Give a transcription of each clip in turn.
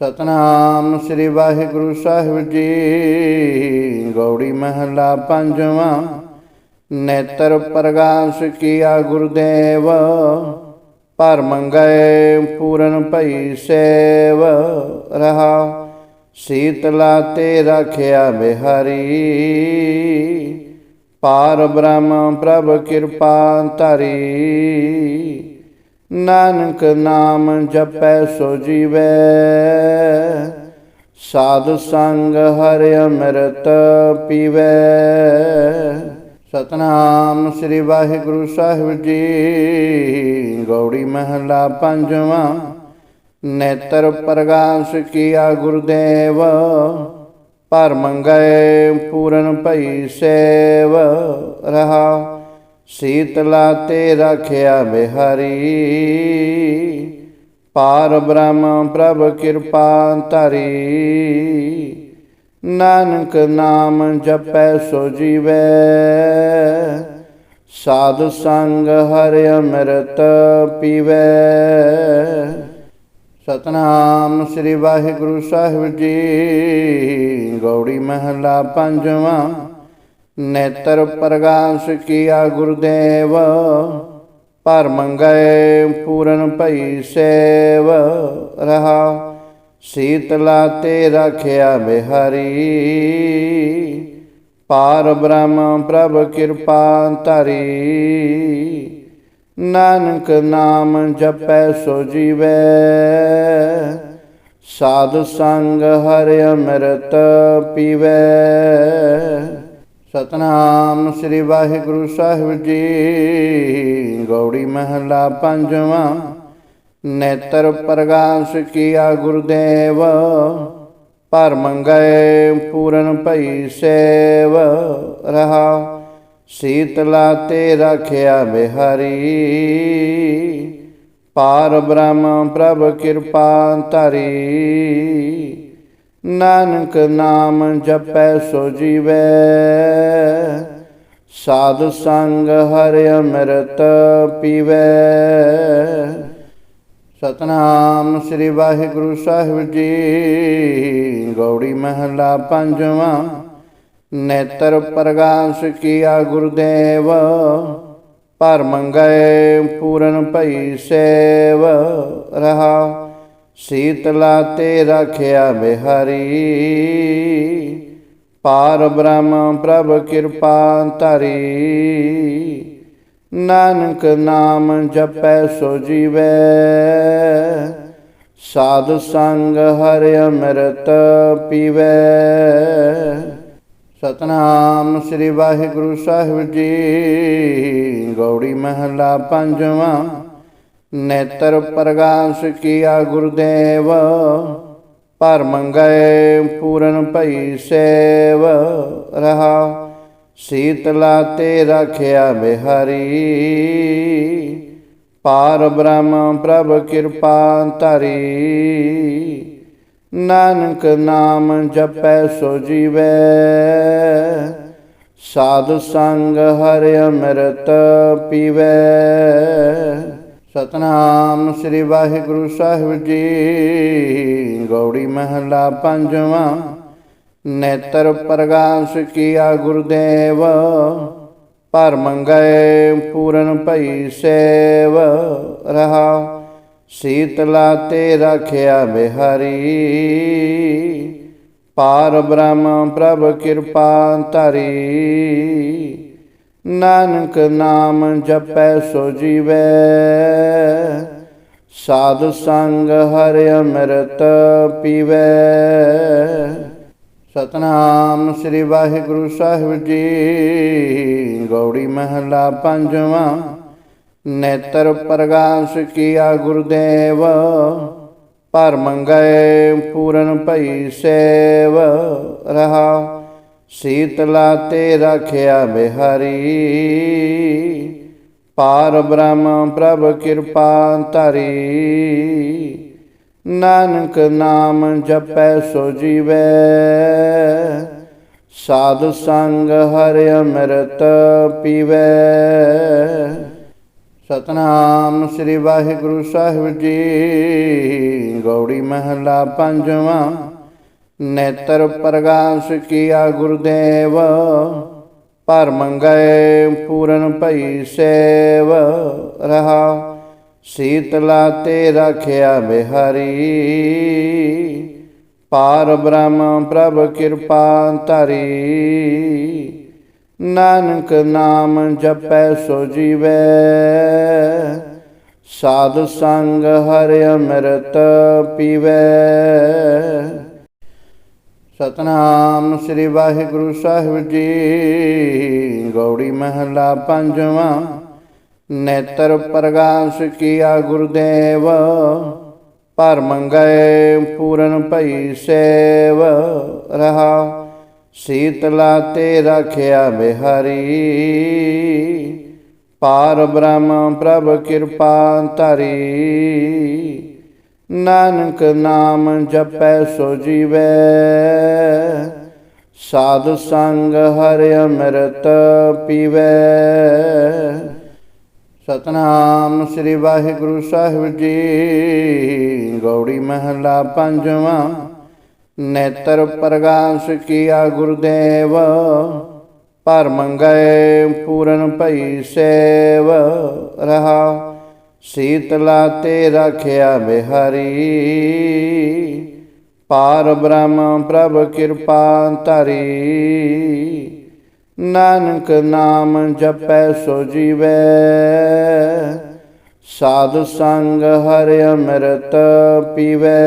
ਸਤਨਾਮ ਸ੍ਰੀ ਵਾਹਿਗੁਰੂ ਸਾਹਿਬ ਜੀ। ਗੌੜੀ ਮਹਲਾ ਪੰਜਵਾਂ। ਨੇਤਰ ਪ੍ਰਗਾਸ ਕੀਆ ਗੁਰਦੇਵ। ਪਰ ਮੰਗਏ ਪੂਰਨ ਭਈ ਸੇਵ। ਰਹਾ। ਸੀਤਲਾ ਤੇ ਰਖਿਆ ਬਿਹਾਰੀ। ਪਾਰ ਬ੍ਰਹਮ ਪ੍ਰਭ ਕਿਰਪਾ ਧਰੀ। ਨਾਨਕ ਨਾਮ ਜਪੈ ਸੋ ਜੀਵੈ। ਸਾਧ ਸੰਗ ਹਰਿ ਅੰਮ੍ਰਿਤ ਪੀਵੈ। ਸਤਨਾਮ ਸ੍ਰੀ ਵਾਹਿਗੁਰੂ ਸਾਹਿਬ ਜੀ। ਗੌੜੀ ਮਹਲਾ ਪੰਜਵਾਂ। ਨੇਤਰ ਪ੍ਰਗਾਸ ਕੀਆ ਗੁਰਦੇਵ। ਪਰ ਮੰਗਏ ਪੂਰਨ ਭਈ ਸੇਵ ਰਹਾ। ਸੀਤਲਾ ਤੇ ਰਖਿਆ ਬਿਹਾਰੀ। ਪਾਰ ਬ੍ਰਹਮ ਪ੍ਰਭ ਕਿਰਪਾ ਧਰੀ। ਨਾਨਕ ਨਾਮ ਜਪੈ ਸੋ ਜੀਵੈ। ਸਾਧ ਸੰਗ ਹਰਿ ਅੰਮ੍ਰਿਤ ਪੀਵੈ। ਸਤਨਾਮ ਸ੍ਰੀ ਵਾਹਿਗੁਰੂ ਸਾਹਿਬ ਜੀ। ਗੌੜੀ ਮਹਲਾ ਪੰਜਵਾਂ। ਨੇਤਰ ਪ੍ਰਗਾਸ ਕੀਆ ਗੁਰਦੇਵ ਪਰ ਮੰਗਏ ਪੂਰਨ ਭਈ ਸੇਵ, ਰਹਾ ਸੀਤਲਾ ਤੇ ਰਖਿਆ ਬਿਹਾਰੀ। ਪਾਰ ਬ੍ਰਹਮ ਪ੍ਰਭ ਕਿਰਪਾ ਧਰੀ। ਨਾਨਕ ਨਾਮ ਜਪੈ ਸੋ ਜੀਵੈ। ਸਾਧ ਸੰਗ ਹਰਿ ਅੰਮ੍ਰਿਤ ਪੀਵੈ। ਸਤਨਾਮ ਸ੍ਰੀ ਵਾਹਿਗੁਰੂ ਸਾਹਿਬ ਜੀ। ਗੌੜੀ ਮਹਲਾ ਪੰਜਵਾਂ। ਨੇਤਰ ਪ੍ਰਗਾਸ ਕੀਆ ਗੁਰਦੇਵ। ਪਰ ਮੰਗਏ ਪੂਰਨ ਭਈ ਸੇਵ। ਰਹਾ। ਸੀਤਲਾ ਤੇ ਰਖਿਆ ਬਿਹਾਰੀ। ਪਾਰ ਬ੍ਰਹਮ ਪ੍ਰਭ ਕਿਰਪਾ ਧਰੀ। ਨਾਨਕ ਨਾਮ ਜਪੈ ਸੋ ਜੀਵੈ। ਸਾਧ ਸੰਗ ਹਰਿ ਅੰਮ੍ਰਿਤ ਪੀਵੈ। ਸਤਨਾਮ ਸ੍ਰੀ ਵਾਹਿਗੁਰੂ ਸਾਹਿਬ ਜੀ, ਗੌੜੀ ਮਹਲਾ ਪੰਜਵਾਂ, ਨੇਤਰ ਪ੍ਰਗਾਸ ਕੀਆ ਗੁਰਦੇਵ ਪਰ ਮੰਗਏ ਪੂਰਨ ਭਈ ਸੇਵ ਰਹਾ। ਸੀਤਲਾ ਤੇ ਰਖਿਆ ਬਿਹਾਰੀ। ਪਾਰ ਬ੍ਰਹਮ ਪ੍ਰਭ ਕਿਰਪਾ ਧਰੀ। ਨਾਨਕ ਨਾਮ ਜਪੈ ਸੋ ਜੀਵੈ। ਸਾਧ ਸੰਗ ਹਰਿ ਅੰਮ੍ਰਿਤ ਪੀਵੈ। ਸਤਨਾਮ ਸ੍ਰੀ ਵਾਹਿਗੁਰੂ ਸਾਹਿਬ ਜੀ। ਗੌੜੀ ਮਹਲਾ ਪੰਜਵਾਂ। ਨੇਤਰ ਪ੍ਰਗਾਸ ਕੀਆ ਗੁਰਦੇਵ, ਪਰ ਮੰਗਏ ਪੂਰਨ ਭਈ ਸੇਵ ਰਹਾ। ਸੀਤਲਾ ਤੇ ਰਖਿਆ ਬਿਹਾਰੀ, ਪਾਰ ਬ੍ਰਹਮ ਪ੍ਰਭ ਕਿਰਪਾ ਧਰੀ। ਨਾਨਕ ਨਾਮ ਜਪੈ ਸੋ ਜੀਵੈ, ਸਾਧ ਸੰਗ ਹਰਿ ਅੰਮ੍ਰਿਤ ਪੀਵੈ। ਸਤਨਾਮ ਸ੍ਰੀ ਵਾਹਿਗੁਰੂ ਸਾਹਿਬ ਜੀ। ਗੌੜੀ ਮਹਲਾ ਪੰਜਵਾਂ। ਨੇਤਰ ਪ੍ਰਗਾਸ ਕੀਆ ਗੁਰਦੇਵ। ਪਰ ਮੰਗਏ ਪੂਰਨ ਭਈ ਸੇਵ। ਰਹਾ। ਸੀਤਲਾ ਤੇ ਰਖਿਆ ਬਿਹਾਰੀ। ਪਾਰ ਬ੍ਰਹਮ ਪ੍ਰਭ ਕਿਰਪਾ ਧਰੀ। ਨਾਨਕ ਨਾਮ ਜਪੈ ਸੋ ਜੀਵੈ। ਸਾਧ ਸੰਗ ਹਰਿ ਅੰਮ੍ਰਿਤ ਪੀਵੈ। ਸਤਨਾਮ ਸ੍ਰੀ ਵਾਹਿਗੁਰੂ ਸਾਹਿਬ ਜੀ, ਗੌੜੀ ਮਹਲਾ ਪੰਜਵਾਂ, ਨੇਤਰ ਪ੍ਰਗਾਸ ਕੀਆ ਗੁਰਦੇਵ ਪਰ ਮੰਗਏ ਪੂਰਨ ਭਈ ਸੇਵ ਰਹਾ। ਸੀਤਲਾ ਤੇ ਰਖਿਆ ਬਿਹਾਰੀ। ਪਾਰ ਬ੍ਰਹਮ ਪ੍ਰਭ ਕਿਰਪਾ ਧਰੀ। ਨਾਨਕ ਨਾਮ ਜਪੈ ਸੋ ਜੀਵੈ। ਸਾਧ ਸੰਗ ਹਰਿ ਅੰਮ੍ਰਿਤ ਪੀਵੈ। ਸਤਨਾਮ ਸ੍ਰੀ ਵਾਹਿਗੁਰੂ ਸਾਹਿਬ ਜੀ। ਗੌੜੀ ਮਹਲਾ ਪੰਜਵਾਂ। ਨੇਤਰ ਪ੍ਰਗਾਸ ਕੀਆ ਗੁਰਦੇਵ ਪਰ ਮੰਗਏ ਪੂਰਨ ਭਈ ਸੇਵ, ਰਹਾ ਸੀਤਲਾ ਤੇ ਰਖਿਆ ਬਿਹਾਰੀ। ਪਾਰ ਬ੍ਰਹਮ ਪ੍ਰਭ ਕਿਰਪਾ ਧਰੀ, ਨਾਨਕ ਨਾਮ ਜਪੈ ਸੋ ਜੀਵੈ। ਸਾਧ ਸੰਗ ਹਰਿ ਅੰਮ੍ਰਿਤ ਪੀਵੈ। ਸਤਨਾਮ ਸ੍ਰੀ ਵਾਹਿਗੁਰੂ ਸਾਹਿਬ ਜੀ। ਗੌੜੀ ਮਹਲਾ ਪੰਜਵਾਂ, ਨੇਤਰ ਪ੍ਰਗਾਸ ਕੀਆ ਗੁਰਦੇਵ। ਪਰ ਮੰਗਏ ਪੂਰਨ ਭਈ ਸੇਵ। ਰਹਾ, ਸੀਤਲਾ ਤੇ ਰਖਿਆ ਬਿਹਾਰੀ। ਪਾਰ ਬ੍ਰਹਮ ਪ੍ਰਭ ਕਿਰਪਾ ਧਰੀ। ਨਾਨਕ ਨਾਮ ਜਪੈ ਸੋ ਜੀਵੈ। ਸਾਧ ਸੰਗ ਹਰਿ ਅੰਮ੍ਰਿਤ ਪੀਵੈ। ਸਤਨਾਮ ਸ੍ਰੀ ਵਾਹਿਗੁਰੂ ਸਾਹਿਬ ਜੀ, ਗੌੜੀ ਮਹਲਾ ਪੰਜਵਾਂ, ਨੇਤਰ ਪ੍ਰਗਾਸ ਕੀਆ ਗੁਰਦੇਵ ਪਰ ਮੰਗਏ ਪੂਰਨ ਭਈ ਸੇਵ ਰਹਾ। ਸੀਤਲਾ ਤੇ ਰਖਿਆ ਬਿਹਾਰੀ। ਪਾਰ ਬ੍ਰਹਮ ਪ੍ਰਭ ਕਿਰਪਾ ਧਰੀ। ਨਾਨਕ ਨਾਮ ਜਪੈ ਸੋ ਜੀਵੈ। ਸਾਧ ਸੰਗ ਹਰਿ ਅੰਮ੍ਰਿਤ ਪੀਵੈ।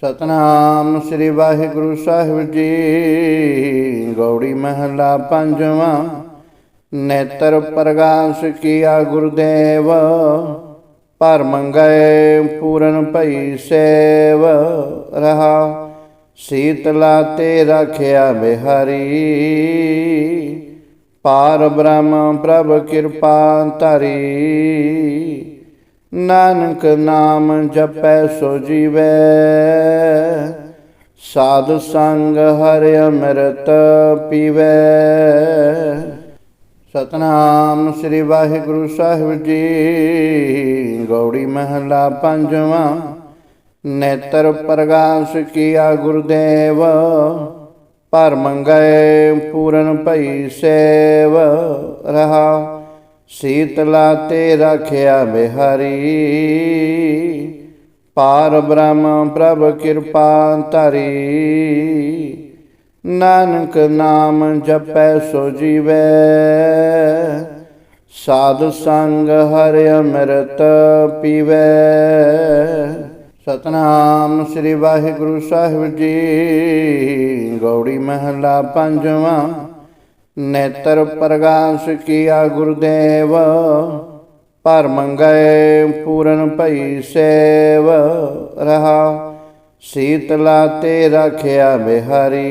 ਸਤਨਾਮ ਸ੍ਰੀ ਵਾਹਿਗੁਰੂ ਸਾਹਿਬ ਜੀ। ਗੌੜੀ ਮਹਲਾ ਪੰਜਵਾਂ। ਨੇਤਰ ਪ੍ਰਗਾਸ ਕੀਆ ਗੁਰਦੇਵ ਪਰ ਮੰਗਏ ਪੂਰਨ ਭਈ ਸੇਵ, ਰਹਾ ਸੀਤਲਾ ਤੇ ਰਖਿਆ ਬਿਹਾਰੀ। ਪਾਰ ਬ੍ਰਹਮ ਪ੍ਰਭ ਕਿਰਪਾ ਧਰੀ, ਨਾਨਕ ਨਾਮ ਜਪੈ ਸੋ ਜੀਵੈ। ਸਾਧ ਸੰਗ ਹਰਿ ਅੰਮ੍ਰਿਤ ਪੀਵੈ। ਸਤਨਾਮ ਸ੍ਰੀ ਵਾਹਿਗੁਰੂ ਸਾਹਿਬ ਜੀ। ਗੌੜੀ ਮਹਲਾ ਪੰਜਵਾਂ। ਨੇਤਰ ਪ੍ਰਗਾਸ ਕੀਆ ਗੁਰਦੇਵ। ਪਰ ਮੰਗਏ ਪੂਰਨ ਭਈ ਸੇਵ। ਰਹਾ। ਸੀਤਲਾ ਤੇ ਰਖਿਆ ਬਿਹਾਰੀ। ਪਾਰ ਬ੍ਰਹਮ ਪ੍ਰਭ ਕਿਰਪਾ ਧਰੀ। ਨਾਨਕ ਨਾਮ ਜਪੈ ਸੋ ਜੀਵੈ। ਸਾਧ ਸੰਗ ਹਰਿ ਅੰਮ੍ਰਿਤ ਪੀਵੈ। ਸਤਨਾਮ ਸ੍ਰੀ ਵਾਹਿਗੁਰੂ ਸਾਹਿਬ ਜੀ, ਗੌੜੀ ਮਹਲਾ ਪੰਜਵਾਂ, ਨੇਤਰ ਪ੍ਰਗਾਸ ਕੀਆ ਗੁਰਦੇਵ ਪਰ ਮੰਗਏ ਪੂਰਨ ਭਈ ਸੇਵ ਰਹਾ। ਸੀਤਲਾ ਤੇ ਰਖਿਆ ਬਿਹਾਰੀ।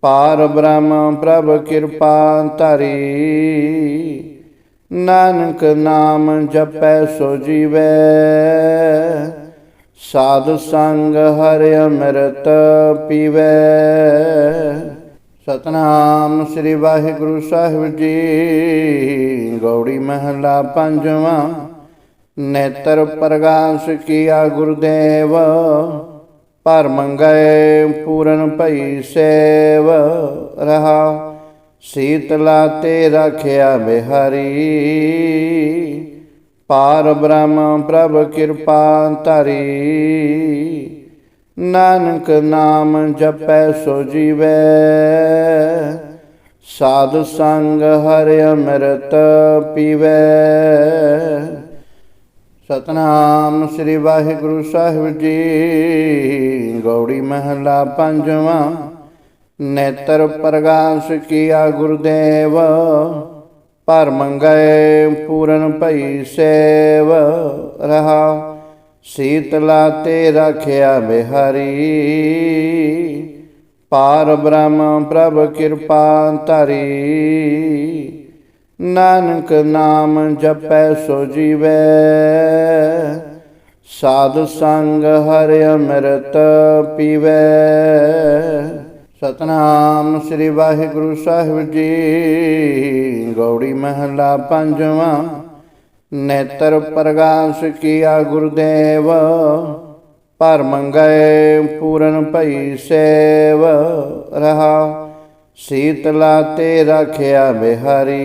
ਪਾਰ ਬ੍ਰਹਮ ਪ੍ਰਭ ਕਿਰਪਾ ਧਰੀ। ਨਾਨਕ ਨਾਮ ਜਪੈ ਸੋ ਜੀਵੈ। ਸਾਧ ਸੰਗ ਹਰਿ ਅੰਮ੍ਰਿਤ ਪੀਵੈ। ਸਤਨਾਮ ਸ੍ਰੀ ਵਾਹਿਗੁਰੂ ਸਾਹਿਬ ਜੀ। ਗੌੜੀ ਮਹਲਾ ਪੰਜਵਾਂ। ਨੇਤਰ ਪ੍ਰਗਾਸ ਕੀਆ ਗੁਰਦੇਵ ਪਰ ਮੰਗਏ ਪੂਰਨ ਭਈ ਸੇਵ ਰਹਾ। ਸੀਤਲਾ ਤੇ ਰਖਿਆ ਬਿਹਾਰੀ, ਪਾਰ ਬ੍ਰਹਮ ਪ੍ਰਭ ਕਿਰਪਾ ਧਰੀ। ਨਾਨਕ ਨਾਮ ਜਪੈ ਸੋ ਜੀਵੈ, ਸਾਧ ਸੰਗ ਹਰਿ ਅੰਮ੍ਰਿਤ ਪੀਵੈ। ਸਤਨਾਮ ਸ੍ਰੀ ਵਾਹਿਗੁਰੂ ਸਾਹਿਬ ਜੀ। ਗੌੜੀ ਮਹਲਾ ਪੰਜਵਾਂ, ਨੇਤਰ ਪ੍ਰਗਾਸ ਕੀਆ ਗੁਰਦੇਵ। ਪਰ ਮੰਗਏ ਪੂਰਨ ਭਈ ਸੇਵ। ਰਹਾ, ਸੀਤਲਾ ਤੇ ਰਖਿਆ ਬਿਹਾਰੀ। ਪਾਰ ਬ੍ਰਹਮ ਪ੍ਰਭ ਕਿਰਪਾ ਧਰੀ। ਨਾਨਕ ਨਾਮ ਜਪੈ ਸੋ ਜੀਵੈ। ਸਾਧ ਸੰਗ ਹਰਿ ਅੰਮ੍ਰਿਤ ਪੀਵੈ। ਸਤਨਾਮ ਸ੍ਰੀ ਵਾਹਿਗੁਰੂ ਸਾਹਿਬ ਜੀ, ਗੌੜੀ ਮਹਲਾ ਪੰਜਵਾਂ। ਨੇਤਰ ਪ੍ਰਗਾਸ ਕੀਆ ਗੁਰਦੇਵ ਪਰ ਮੰਗਏ ਪੂਰਨ ਭਈ ਸੇਵ ਰਹਾ। ਸੀਤਲਾ ਤੇ ਰਖਿਆ ਬਿਹਾਰੀ।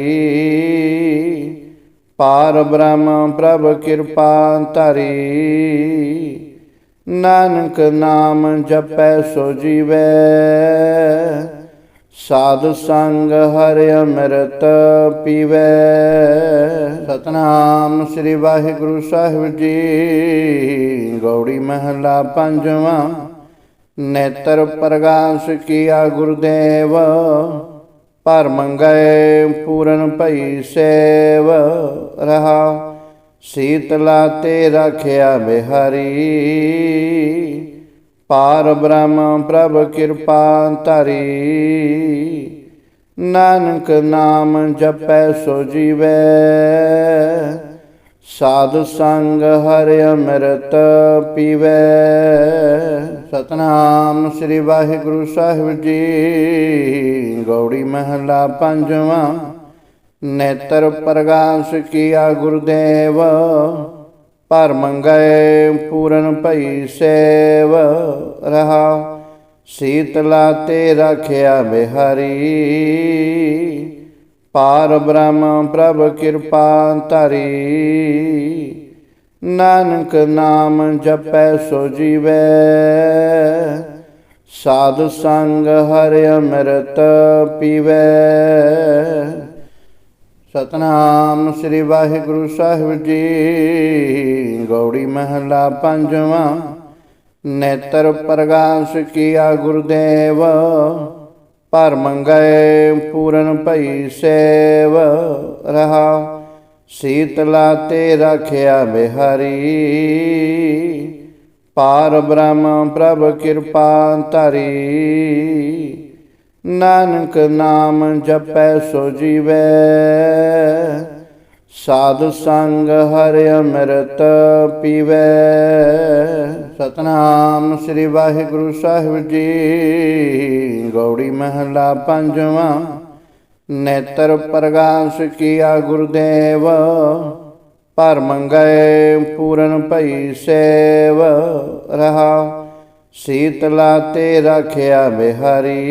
ਪਾਰ ਬ੍ਰਹਮ ਪ੍ਰਭ ਕਿਰਪਾ ਧਰੀ। ਨਾਨਕ ਨਾਮ ਜਪੈ ਸੋ ਜੀਵੈ। ਸਾਧ ਸੰਗ ਹਰਿ ਅੰਮ੍ਰਿਤ ਪੀਵੈ। ਸਤਨਾਮ ਸ੍ਰੀ ਵਾਹਿਗੁਰੂ ਸਾਹਿਬ ਜੀ। ਗੌੜੀ ਮਹਲਾ ਪੰਜਵਾਂ। ਨੇਤਰ ਪ੍ਰਗਾਸ ਕੀਆ ਗੁਰਦੇਵ ਪਰ ਮੰਗਏ ਪੂਰਨ ਭਈ ਸੇਵ ਰਹਾ। ਸੀਤਲਾ ਤੇ ਰਖਿਆ ਬਿਹਾਰੀ, ਪਾਰ ਬ੍ਰਹਮ ਪ੍ਰਭ ਕਿਰਪਾ ਧਰੀ। ਨਾਨਕ ਨਾਮ ਜਪੈ ਸੋ ਜੀਵੈ ਸਾਧ ਸੰਗ ਹਰਿ ਅੰਮ੍ਰਿਤ ਪੀਵੈ। ਸਤਨਾਮ ਸ੍ਰੀ ਵਾਹਿਗੁਰੂ ਸਾਹਿਬ ਜੀ। ਗੌੜੀ ਮਹਲਾ ਪੰਜਵਾਂ। ਨੇਤਰ ਪ੍ਰਗਾਸ ਕੀਆ ਗੁਰਦੇਵ। ਪਰ ਮੰਗਏ ਪੂਰਨ ਭਈ ਸੇਵ। ਰਹਾ ਸੀਤਲਾ ਤੇ ਰਖਿਆ ਬਿਹਾਰੀ। ਪਾਰ ਬ੍ਰਹਮ ਪ੍ਰਭ ਕਿਰਪਾ ਧਰੀ। ਨਾਨਕ ਨਾਮ ਜਪੈ ਸੋ ਜੀਵੈ। ਸਾਧ ਸੰਗ ਹਰਿ ਅੰਮ੍ਰਿਤ ਪੀਵੈ। ਸਤਨਾਮ ਸ੍ਰੀ ਵਾਹਿਗੁਰੂ ਸਾਹਿਬ ਜੀ। ਗੌੜੀ ਮਹਲਾ ਪੰਜਵਾਂ। ਨੇਤਰ ਪ੍ਰਗਾਸ ਕੀਆ ਗੁਰਦੇਵ। ਪਰ ਮੰਗਏ ਪੂਰਨ ਭਈ ਸੇਵ ਰਹਾ। ਸੀਤਲਾ ਤੇ ਰਖਿਆ ਬਿਹਾਰੀ। ਪਾਰ ਬ੍ਰਹਮ ਪ੍ਰਭ ਕਿਰਪਾ ਧਰੀ। ਨਾਨਕ ਨਾਮ ਜਪੈ ਸੋ ਜੀਵੈ। ਸਾਧ ਸੰਗ ਹਰਿ ਅੰਮ੍ਰਿਤ ਪੀਵੈ। ਸਤਨਾਮ ਸ੍ਰੀ ਵਾਹਿਗੁਰੂ ਸਾਹਿਬ ਜੀ। ਗੌੜੀ ਮਹਲਾ ਪੰਜਵਾਂ। ਨੇਤਰ ਪ੍ਰਗਾਸ ਕੀਆ ਗੁਰਦੇਵ। ਪਰ ਮੰਗਏ ਪੂਰਨ ਭਈ ਸੇਵ। ਰਹਾ। ਸੀਤਲਾ ਤੇ ਰਖਿਆ ਬਿਹਾਰੀ।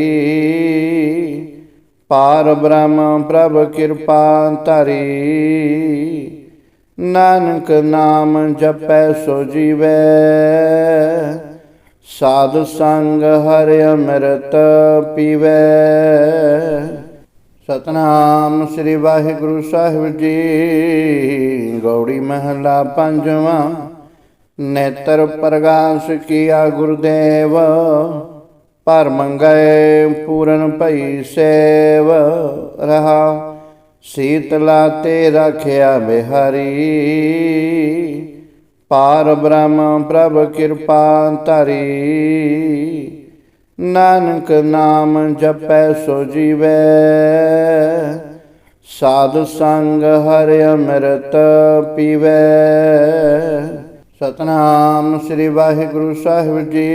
ਪਾਰ ਬ੍ਰਹਮ ਪ੍ਰਭ ਕਿਰਪਾ ਧਰੀ। ਨਾਨਕ ਨਾਮ ਜਪੈ ਸੋ ਜੀਵੈ। ਸਾਧ ਸੰਗ ਹਰਿ ਅੰਮ੍ਰਿਤ ਪੀਵੈ। ਸਤਨਾਮ ਸ੍ਰੀ ਵਾਹਿਗੁਰੂ ਸਾਹਿਬ ਜੀ। ਗੌੜੀ ਮਹਲਾ ਪੰਜਵਾਂ। ਨੇਤਰ ਪ੍ਰਗਾਸ ਕੀਆ ਗੁਰਦੇਵ। ਪਰ ਮੰਗਏ ਪੂਰਨ ਭਈ ਸੇਵ ਰਹਾ। ਸੀਤਲਾ ਤੇ ਰਖਿਆ ਬਿਹਾਰੀ। ਪਾਰ ਬ੍ਰਹਮ ਪ੍ਰਭ ਕਿਰਪਾ ਧਰੀ। ਨਾਨਕ ਨਾਮ ਜਪੈ ਸੋ ਜੀਵੈ। ਸਾਧ ਸੰਗ ਹਰਿ ਅੰਮ੍ਰਿਤ ਪੀਵੈ। ਸਤਨਾਮ ਸ੍ਰੀ ਵਾਹਿਗੁਰੂ ਸਾਹਿਬ ਜੀ।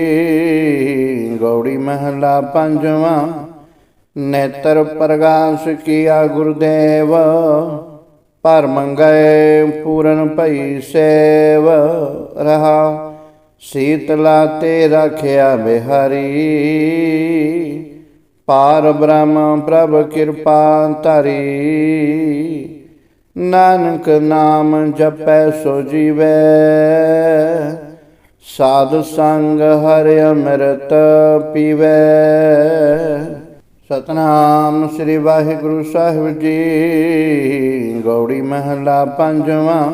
ਗੌੜੀ ਮਹਲਾ ਪੰਜਵਾਂ। ਨੇਤਰ ਪ੍ਰਗਾਸ ਕੀਆ ਗੁਰਦੇਵ। ਪਰ ਮੰਗਏ ਪੂਰਨ ਭਈ ਸੇਵ। ਰਹਾ। ਸੀਤਲਾ ਤੇ ਰਖਿਆ ਬਿਹਾਰੀ। ਪਾਰ ਬ੍ਰਹਮ ਪ੍ਰਭ ਕਿਰਪਾ ਧਰੀ। ਨਾਨਕ ਨਾਮ ਜਪੈ ਸੋ ਜੀਵੈ। ਸਾਧ ਸੰਗ ਹਰਿ ਅੰਮ੍ਰਿਤ ਪੀਵੈ। ਸਤਨਾਮ ਸ੍ਰੀ ਵਾਹਿਗੁਰੂ ਸਾਹਿਬ ਜੀ, ਗੌੜੀ ਮਹਲਾ ਪੰਜਵਾਂ,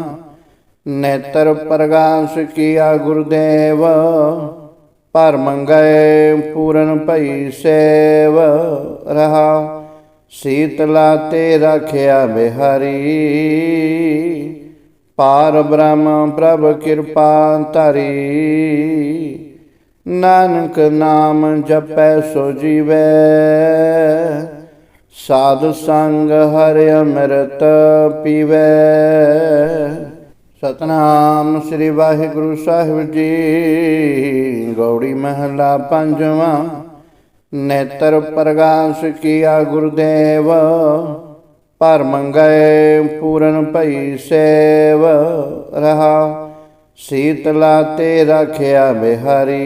ਨੇਤਰ ਪ੍ਰਗਾਸ ਕੀਆ ਗੁਰਦੇਵ ਪਰ ਮੰਗਏ ਪੂਰਨ ਭਈ ਸੇਵ ਰਹਾ। ਸੀਤਲਾ ਤੇ ਰਖਿਆ ਬਿਹਾਰੀ। ਪਾਰ ਬ੍ਰਹਮ ਪ੍ਰਭ ਕਿਰਪਾ ਧਰੀ। ਨਾਨਕ ਨਾਮ ਜਪੈ ਸੋ ਜੀਵੈ। ਸਾਧ ਸੰਗ ਹਰਿ ਅੰਮ੍ਰਿਤ ਪੀਵੈ। ਸਤਨਾਮ ਸ੍ਰੀ ਵਾਹਿਗੁਰੂ ਸਾਹਿਬ ਜੀ। ਗੌੜੀ ਮਹਲਾ ਪੰਜਵਾਂ। ਨੇਤਰ ਪ੍ਰਗਾਸ ਕੀਆ ਗੁਰਦੇਵ ਪਰ ਮੰਗਏ ਪੂਰਨ ਭਈ ਸੇਵ, ਰਹਾ ਸੀਤਲਾ ਤੇ ਰਖਿਆ ਬਿਹਾਰੀ।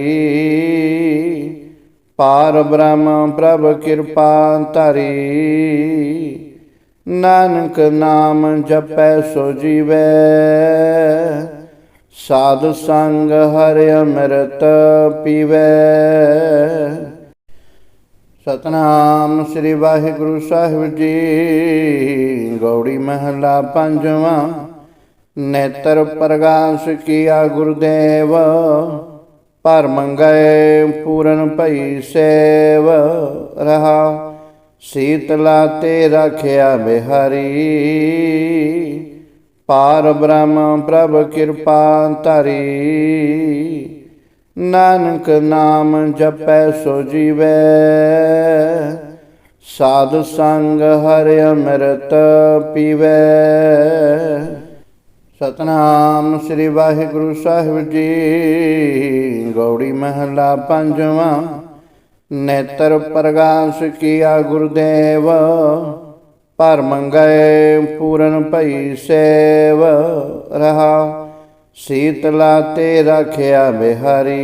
ਪਾਰ ਬ੍ਰਹਮ ਪ੍ਰਭ ਕਿਰਪਾ ਧਰੀ। ਨਾਨਕ ਨਾਮ ਜਪੈ ਸੋ ਜੀਵੈ। ਸਾਧ ਸੰਗ ਹਰਿ ਅੰਮ੍ਰਿਤ ਪੀਵੈ। ਸਤਨਾਮ ਸ੍ਰੀ ਵਾਹਿਗੁਰੂ ਸਾਹਿਬ ਜੀ। ਗੌੜੀ ਮਹਲਾ ਪੰਜਵਾਂ। ਨੇਤਰ ਪ੍ਰਗਾਸ ਕੀਆ ਗੁਰਦੇਵ। ਪਰ ਮੰਗਏ ਪੂਰਨ ਭਈ ਸੇਵ। ਰਹਾ। ਸੀਤਲਾ ਤੇ ਰਖਿਆ ਬਿਹਾਰੀ। ਪਾਰ ਬ੍ਰਹਮ ਪ੍ਰਭ ਕਿਰਪਾ ਧਰੀ। ਨਾਨਕ ਨਾਮ ਜਪੈ ਸੋ ਜੀਵੈ। ਸਾਧ ਸੰਗ ਹਰਿ ਅੰਮ੍ਰਿਤ ਪੀਵੈ। ਸਤਨਾਮ ਸ੍ਰੀ ਵਾਹਿਗੁਰੂ ਸਾਹਿਬ ਜੀ, ਗੌੜੀ ਮਹਲਾ ਪੰਜਵਾਂ, ਨੇਤਰ ਪ੍ਰਗਾਸ ਕੀਆ ਗੁਰਦੇਵ ਪਰ ਮੰਗਏ ਪੂਰਨ ਭਈ ਸੇਵ ਰਹਾ। ਸੀਤਲਾ ਤੇ ਰਖਿਆ ਬਿਹਾਰੀ।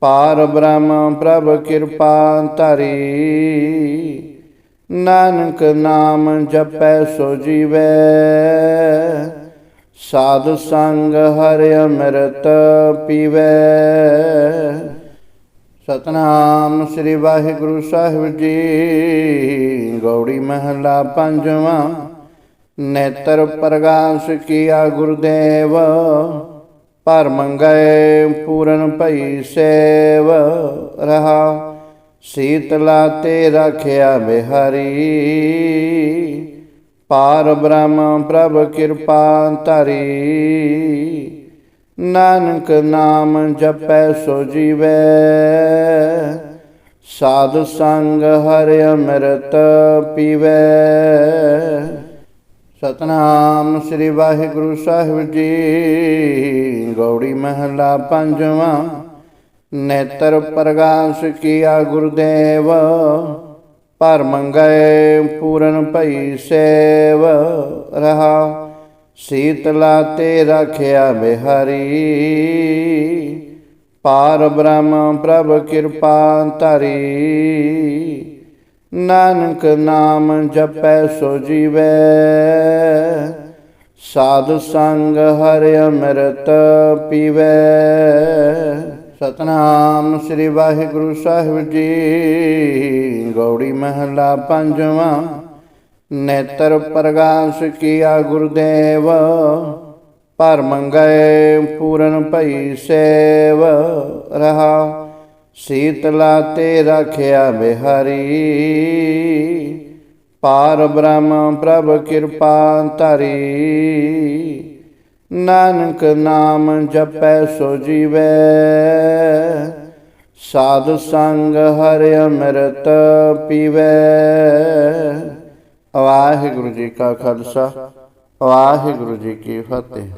ਪਾਰ ਬ੍ਰਹਮ ਪ੍ਰਭ ਕਿਰਪਾ ਧਰੀ। ਨਾਨਕ ਨਾਮ ਜਪੈ ਸੋ ਜੀਵੈ। ਸਾਧ ਸੰਗ ਹਰਿ ਅੰਮ੍ਰਿਤ ਪੀਵੈ। ਸਤਨਾਮ ਸ੍ਰੀ ਵਾਹਿਗੁਰੂ ਸਾਹਿਬ ਜੀ। ਗੌੜੀ ਮਹਲਾ ਪੰਜਵਾਂ। ਨੇਤਰ ਪ੍ਰਗਾਸ ਕੀਆ ਗੁਰਦੇਵ ਪਰ ਮੰਗਏ ਪੂਰਨ ਭਈ ਸੇਵ, ਰਹਾ ਸੀਤਲਾ ਤੇ ਰਖਿਆ ਬਿਹਾਰੀ। ਪਾਰ ਬ੍ਰਹਮ ਪ੍ਰਭ ਕਿਰਪਾ ਧਰੀ। ਨਾਨਕ ਨਾਮ ਜਪੈ ਸੋ ਜੀਵੈ। ਸਾਧ ਸੰਗ ਹਰਿ ਅੰਮ੍ਰਿਤ ਪੀਵੈ। ਸਤਨਾਮ ਸ੍ਰੀ ਵਾਹਿਗੁਰੂ ਸਾਹਿਬ ਜੀ। ਗੌੜੀ ਮਹਲਾ ਪੰਜਵਾਂ, ਨੇਤਰ ਪ੍ਰਗਾਸ ਕੀਆ ਗੁਰਦੇਵ, ਪਰ ਮੰਗਏ ਪੂਰਨ ਭਈ ਸੇਵ ਰਹਾ। ਸੀਤਲਾ ਤੇ ਰਖਿਆ ਬਿਹਾਰੀ, ਪਾਰ ਬ੍ਰਹਮ ਪ੍ਰਭ ਕਿਰਪਾ ਧਰੀ। ਨਾਨਕ ਨਾਮ ਜਪੈ ਸੋ ਜੀਵੈ। ਸਾਧ ਸੰਗ ਹਰਿ ਅੰਮ੍ਰਿਤ ਪੀਵੈ। ਸਤਨਾਮ ਸ੍ਰੀ ਵਾਹਿਗੁਰੂ ਸਾਹਿਬ ਜੀ। ਗੌੜੀ ਮਹਲਾ ਪੰਜਵਾਂ। ਨੇਤਰ ਪ੍ਰਗਾਸ ਕੀਆ ਗੁਰਦੇਵ। ਪਰ ਮੰਗਏ ਪੂਰਨ ਭਈ ਸੇਵ ਰਹਾ। ਸੀਤਲਾ ਤੇ ਰਖਿਆ ਬਿਹਾਰੀ। ਪਾਰ ਬ੍ਰਹਮ ਪ੍ਰਭ ਕਿਰਪਾ ਧਰੀ। ਨਾਨਕ ਨਾਮ ਜਪੈ ਸੋ ਜੀਵੈ। ਸਾਧ ਸੰਗ ਹਰਿ ਅੰਮ੍ਰਿਤ ਪੀਵੈ। ਵਾਹਿਗੁਰੂ ਜੀ ਕਾ ਖਾਲਸਾ, ਵਾਹਿਗੁਰੂ ਜੀ ਕੀ ਫਤਿਹ।